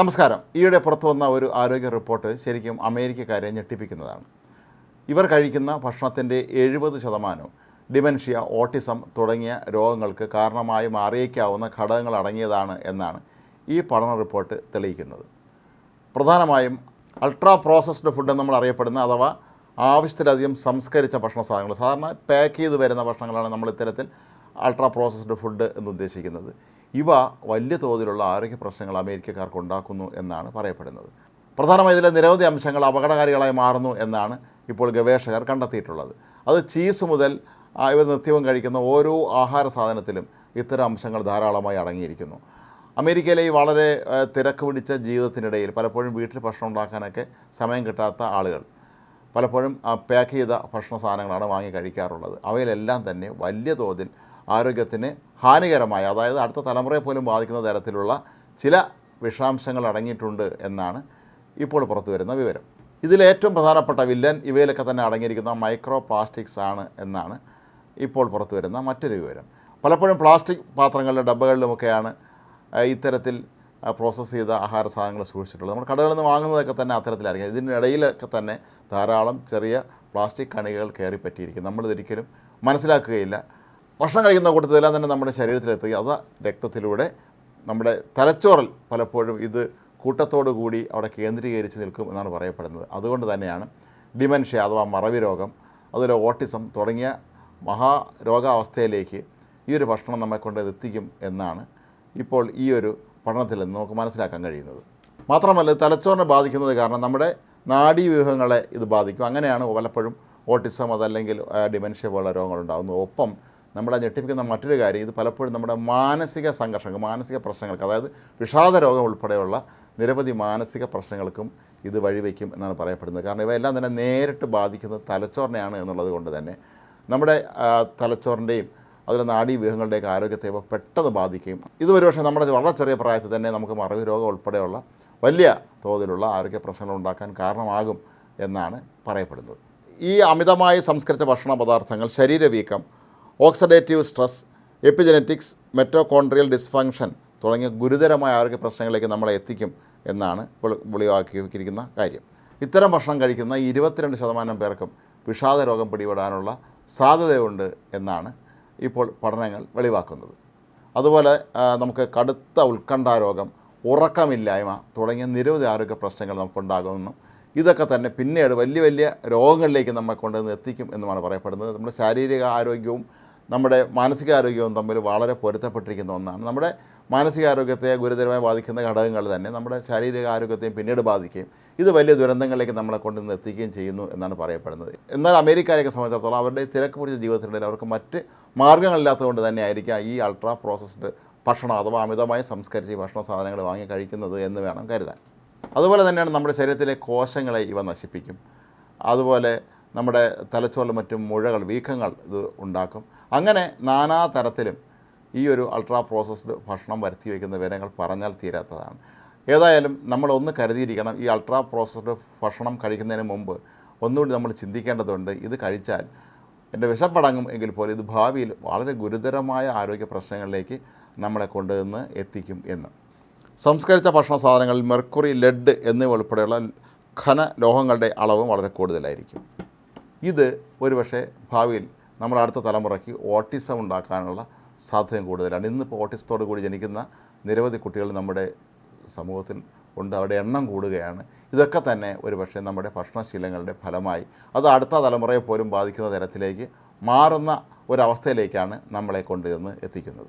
നമസ്കാരം. ഈയിടെ പുറത്തു വന്ന ഒരു ആരോഗ്യ റിപ്പോർട്ട് ശരിക്കും അമേരിക്കക്കാരെ ഞെട്ടിപ്പിക്കുന്നതാണ്. ഇവർ കഴിക്കുന്ന ഭക്ഷണത്തിന്റെ എഴുപത് ശതമാനവും ഡിമെൻഷ്യ ഓട്ടിസം തുടങ്ങിയ രോഗങ്ങൾക്ക് കാരണമായി മാറിയേക്കാവുന്ന ഘടകങ്ങൾ അടങ്ങിയതാണ് എന്നാണ് ഈ പഠന റിപ്പോർട്ട് തെളിയിക്കുന്നത്. പ്രധാനമായും അൾട്രാ പ്രോസസ്ഡ് ഫുഡ് നമ്മൾ അറിയപ്പെടുന്ന അഥവാ ആവശ്യത്തിലധികം സംസ്കരിച്ച ഭക്ഷണ സാധനങ്ങൾ സാധാരണ പാക്ക് ചെയ്ത് വരുന്ന ഭക്ഷണങ്ങളാണ് നമ്മൾ ഇത്തരത്തിൽ അൾട്രാ പ്രോസസ്ഡ് ഫുഡ് എന്ന് ഉദ്ദേശിക്കുന്നത്. ഇവ വലിയ തോതിലുള്ള ആരോഗ്യ പ്രശ്നങ്ങൾ അമേരിക്കക്കാർക്ക് ഉണ്ടാക്കുന്നു എന്നാണ് പറയപ്പെടുന്നത്. പ്രധാനമായും ഇതിലെ നിരവധി അംശങ്ങൾ അപകടകാരികളായി മാറുന്നു എന്നാണ് ഇപ്പോൾ ഗവേഷകർ കണ്ടെത്തിയിട്ടുള്ളത്. അത് ചീസ് മുതൽ ഇവ നിത്യവും കഴിക്കുന്ന ഓരോ ആഹാര സാധനത്തിലും ഇത്തരം അംശങ്ങൾ ധാരാളമായി അടങ്ങിയിരിക്കുന്നു. അമേരിക്കയിലെ ഈ വളരെ തിരക്ക് പിടിച്ച ജീവിതത്തിനിടയിൽ പലപ്പോഴും വീട്ടിൽ ഭക്ഷണം ഉണ്ടാക്കാനൊക്കെ സമയം കിട്ടാത്ത ആളുകൾ പലപ്പോഴും പാക്ക് ചെയ്ത ഭക്ഷണ സാധനങ്ങളാണ് വാങ്ങി കഴിക്കാറുള്ളത്. അവയിലെല്ലാം തന്നെ വലിയ തോതിൽ ആരോഗ്യത്തിന് ഹാനികരമായ അതായത് അടുത്ത തലമുറയെ പോലും ബാധിക്കുന്ന തരത്തിലുള്ള ചില വിഷാംശങ്ങൾ അടങ്ങിയിട്ടുണ്ട് എന്നാണ് ഇപ്പോൾ പുറത്തു വരുന്ന വിവരം. ഇതിലേറ്റവും പ്രധാനപ്പെട്ട വില്ലൻ ഇവയിലൊക്കെ തന്നെ അടങ്ങിയിരിക്കുന്ന മൈക്രോ പ്ലാസ്റ്റിക്സ് ആണ് എന്നാണ് ഇപ്പോൾ പുറത്തു വരുന്ന മറ്റൊരു വിവരം. പലപ്പോഴും പ്ലാസ്റ്റിക് പാത്രങ്ങളിലും ഡബ്ബകളിലുമൊക്കെയാണ് ഇത്തരത്തിൽ പ്രോസസ്സ് ചെയ്ത ആഹാര സാധനങ്ങൾ സൂക്ഷിച്ചിട്ടുള്ളത്. നമ്മൾ കടകളിൽ നിന്ന് വാങ്ങുന്നതൊക്കെ തന്നെ അത്തരത്തിലായിരിക്കും. ഇതിനിടയിലൊക്കെ തന്നെ ധാരാളം ചെറിയ പ്ലാസ്റ്റിക് കണികകൾ കയറി പറ്റിയിരിക്കും നമ്മളിതൊരിക്കലും മനസ്സിലാക്കുകയില്ല. ഭക്ഷണം കഴിക്കുന്ന കൂട്ടത്തിലെല്ലാം തന്നെ നമ്മുടെ ശരീരത്തിലെത്തുക അത് രക്തത്തിലൂടെ നമ്മുടെ തലച്ചോറിൽ പലപ്പോഴും ഇത് കൂട്ടത്തോടു കൂടി അവിടെ കേന്ദ്രീകരിച്ച് നിൽക്കും എന്നാണ് പറയപ്പെടുന്നത്. അതുകൊണ്ട് തന്നെയാണ് ഡിമെൻഷ്യ അഥവാ മറവി രോഗം അതുപോലെ ഓട്ടിസം തുടങ്ങിയ മഹാരോഗാവസ്ഥയിലേക്ക് ഈ ഒരു ഭക്ഷണം നമ്മെ കൊണ്ട് എത്തിക്കും എന്നാണ് ഇപ്പോൾ ഈ ഒരു പഠനത്തിൽ നിന്ന് നമുക്ക് മനസ്സിലാക്കാൻ കഴിയുന്നത്. മാത്രമല്ല തലച്ചോറിനെ ബാധിക്കുന്നത് കാരണം നമ്മുടെ നാഡീവ്യൂഹങ്ങളെ ഇത് ബാധിക്കും. അങ്ങനെയാണ് പലപ്പോഴും ഓട്ടിസം അതല്ലെങ്കിൽ ഡിമെൻഷ്യ പോലുള്ള രോഗങ്ങളുണ്ടാകുന്നത് ഒപ്പം നമ്മളെ ഞെട്ടിപ്പിക്കുന്ന മറ്റൊരു കാര്യം ഇത് പലപ്പോഴും നമ്മുടെ മാനസിക സംഘർഷങ്ങൾ മാനസിക പ്രശ്നങ്ങൾക്ക് അതായത് വിഷാദ രോഗം ഉൾപ്പെടെയുള്ള നിരവധി മാനസിക പ്രശ്നങ്ങൾക്കും ഇത് വഴിവെക്കും എന്നാണ് പറയപ്പെടുന്നത്. കാരണം ഇവയെല്ലാം തന്നെ നേരിട്ട് ബാധിക്കുന്നത് തലച്ചോറിനെയാണ് എന്നുള്ളത് കൊണ്ട് തന്നെ നമ്മുടെ തലച്ചോറിന്റെയും അതുപോലെ നാഡീവ്യൂഹങ്ങളുടെയൊക്കെ ആരോഗ്യത്തെ പെട്ടെന്ന് ബാധിക്കുകയും ഇത് ഒരുപക്ഷെ നമ്മുടെ വളരെ ചെറിയ പ്രായത്തിൽ തന്നെ നമുക്ക് മറവി രോഗം ഉൾപ്പെടെയുള്ള വലിയ തോതിലുള്ള ആരോഗ്യ പ്രശ്നങ്ങൾ ഉണ്ടാക്കാൻ കാരണമാകും എന്നാണ് പറയപ്പെടുന്നത്. ഈ അമിതമായി സംസ്കരിച്ച ഭക്ഷണ പദാർത്ഥങ്ങൾ ശരീരവീക്കം oxidative stress epigenetics mitochondrial dysfunction തുടങ്ങിയ ഗുരുതരമായ ആരോഗ്യ പ്രശ്നങ്ങളിലേക്ക് നമ്മളെ എത്തിക്കും എന്നാണ് വിളിവാക്കിയിരിക്കുന്ന കാര്യം. ഇത്തരം ഭക്ഷണം കഴിക്കുന്ന ഇരുപത്തിരണ്ട് ശതമാനം പേർക്കും വിഷാദ രോഗം പിടിപെടാനുള്ള സാധ്യതയുണ്ട് എന്നാണ് ഇപ്പോൾ പഠനങ്ങൾ വെളിവാക്കുന്നത്. അതുപോലെ നമുക്ക് കടുത്ത ഉത്കണ്ഠ രോഗം ഉറക്കമില്ലായ്മ തുടങ്ങിയ നിരവധി ആരോഗ്യ പ്രശ്നങ്ങൾ നമുക്കുണ്ടാകുമെന്നും ഇതൊക്കെ തന്നെ പിന്നീട് വലിയ വലിയ രോഗങ്ങളിലേക്ക് നമ്മെ കൊണ്ടുവന്ന് എത്തിക്കും എന്നുമാണ് പറയപ്പെടുന്നത്. നമ്മുടെ ശാരീരിക ആരോഗ്യവും നമ്മുടെ മാനസികാരോഗ്യവും തമ്മിൽ വളരെ പൊരുത്തപ്പെട്ടിരിക്കുന്ന ഒന്നാണ്. നമ്മുടെ മാനസികാരോഗ്യത്തെ ഗുരുതരമായി ബാധിക്കുന്ന ഘടകങ്ങൾ തന്നെ നമ്മുടെ ശാരീരിക ആരോഗ്യത്തെയും പിന്നീട് ബാധിക്കുകയും ഇത് വലിയ ദുരന്തങ്ങളിലേക്ക് നമ്മളെ കൊണ്ടുവന്ന് എത്തിക്കുകയും ചെയ്യുന്നു എന്നാണ് പറയപ്പെടുന്നത്. എന്നാൽ അമേരിക്കയിലേക്ക് സംബന്ധിച്ചിടത്തോളം അവരുടെ തിരക്ക് പിടിച്ച ജീവിതത്തിനിടയിൽ അവർക്ക് മറ്റ് മാർഗങ്ങളില്ലാത്തതുകൊണ്ട് തന്നെ ആയിരിക്കാം ഈ അൾട്രാ പ്രോസസ്ഡ് ഭക്ഷണം അഥവാ അമിതമായി സംസ്കരിച്ച് ഭക്ഷണ സാധനങ്ങൾ വാങ്ങി കഴിക്കുന്നത് എന്ന് വേണം കരുതാൻ. അതുപോലെ തന്നെയാണ് നമ്മുടെ ശരീരത്തിലെ കോശങ്ങളെ ഇവ നശിപ്പിക്കും. അതുപോലെ നമ്മുടെ തലച്ചോറിലും മറ്റും മുഴകൾ വീക്കങ്ങൾ ഇത് ഉണ്ടാക്കും. അങ്ങനെ നാനാ തരത്തിലും ഈ ഒരു അൾട്രാ പ്രോസസ്ഡ് ഭക്ഷണം വരുത്തി വയ്ക്കുന്ന വിവരങ്ങൾ പറഞ്ഞാൽ തീരാത്തതാണ്. ഏതായാലും നമ്മൾ ഒന്ന് കരുതിയിരിക്കണം ഈ അൾട്രാ പ്രോസസ്ഡ് ഭക്ഷണം കഴിക്കുന്നതിന് മുമ്പ് ഒന്നുകൂടി നമ്മൾ ചിന്തിക്കേണ്ടതുണ്ട്. ഇത് കഴിച്ചാൽ എന്റെ വിശപ്പടങ്ങും എങ്കിൽ പോലും ഇത് ഭാവിയിൽ വളരെ ഗുരുതരമായ ആരോഗ്യ പ്രശ്നങ്ങളിലേക്ക് നമ്മളെ കൊണ്ടുവന്ന് എത്തിക്കും എന്ന്. സംസ്കരിച്ച ഭക്ഷണ സാധനങ്ങളിൽ മെർക്കുറി ലെഡ് എന്നിവ ഉൾപ്പെടെയുള്ള ഖന ലോഹങ്ങളുടെ അളവും വളരെ കൂടുതലായിരിക്കും. ഇത് ഒരുപക്ഷെ ഭാവിയിൽ നമ്മുടെ അടുത്ത തലമുറയ്ക്ക് ഓട്ടിസം ഉണ്ടാക്കാനുള്ള സാധ്യതയും കൂടുതലാണ്. ഇന്നിപ്പോൾ ഓട്ടിസത്തോടു കൂടി ജനിക്കുന്ന നിരവധി കുട്ടികൾ നമ്മുടെ സമൂഹത്തിൽ ഉണ്ട്. അവരുടെ എണ്ണം കൂടുകയാണ്. ഇതൊക്കെ തന്നെ ഒരു പക്ഷേ നമ്മുടെ ഭക്ഷണശീലങ്ങളുടെ ഫലമായി അത് അടുത്ത തലമുറയെ പോലും ബാധിക്കുന്ന തരത്തിലേക്ക് മാറുന്ന ഒരവസ്ഥയിലേക്കാണ് നമ്മളെ കൊണ്ടുവന്ന് എത്തിക്കുന്നത്.